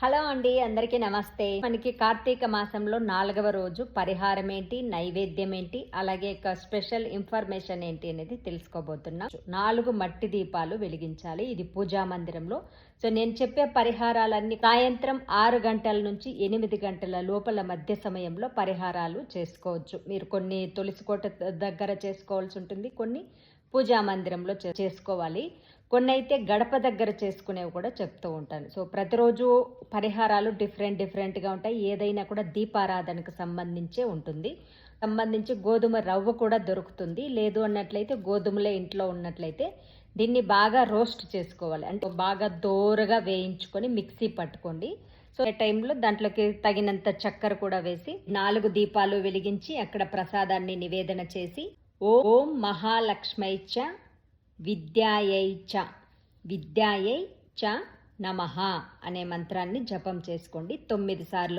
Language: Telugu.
హలో అండి అందరికీ నమస్తే. మనకి కార్తీక మాసంలో నాలుగవ రోజు పరిహారం ఏంటి నైవేద్యం ఏంటి అలాగే ఒక స్పెషల్ ఇన్ఫర్మేషన్ ఏంటి అనేది తెలుసుకోబోతున్నాం. నాలుగు మట్టి దీపాలు వెలిగించాలి ఇది పూజా మందిరంలో. సో నేను చెప్పే పరిహారాలన్నీ సాయంత్రం ఆరు గంటల నుంచి ఎనిమిది గంటల లోపల మధ్య సమయంలో పరిహారాలు చేసుకోవచ్చు. మీరు కొన్ని తులసి కోట దగ్గర చేసుకోవాల్సి ఉంటుంది కొన్ని పూజా మందిరంలో చేసుకోవాలి. కొన్ని అయితే గడప దగ్గర చేసుకునేవి కూడా చెప్తూ ఉంటాను. సో ప్రతిరోజు పరిహారాలు డిఫరెంట్ డిఫరెంట్గా ఉంటాయి. ఏదైనా కూడా దీపారాధనకు సంబంధించే ఉంటుంది. సంబంధించి గోధుమ రవ్వ కూడా దొరుకుతుంది. లేదు అన్నట్లయితే గోధుమలే ఇంట్లో ఉన్నట్లయితే దీన్ని బాగా రోస్ట్ చేసుకోవాలి. అంటే బాగా దోరగా వేయించుకొని మిక్సీ పట్టుకోండి. సో ఆ టైంలో దాంట్లోకి తగినంత చక్కెర కూడా వేసి నాలుగు దీపాలు వెలిగించి అక్కడ ప్రసాదాన్ని నివేదన చేసి ఓం మహాలక్ష్మై చ విద్యాయై చ విద్యాయై చ నమ అనే మంత్రాన్ని జపం చేసుకోండి తొమ్మిది సార్లు.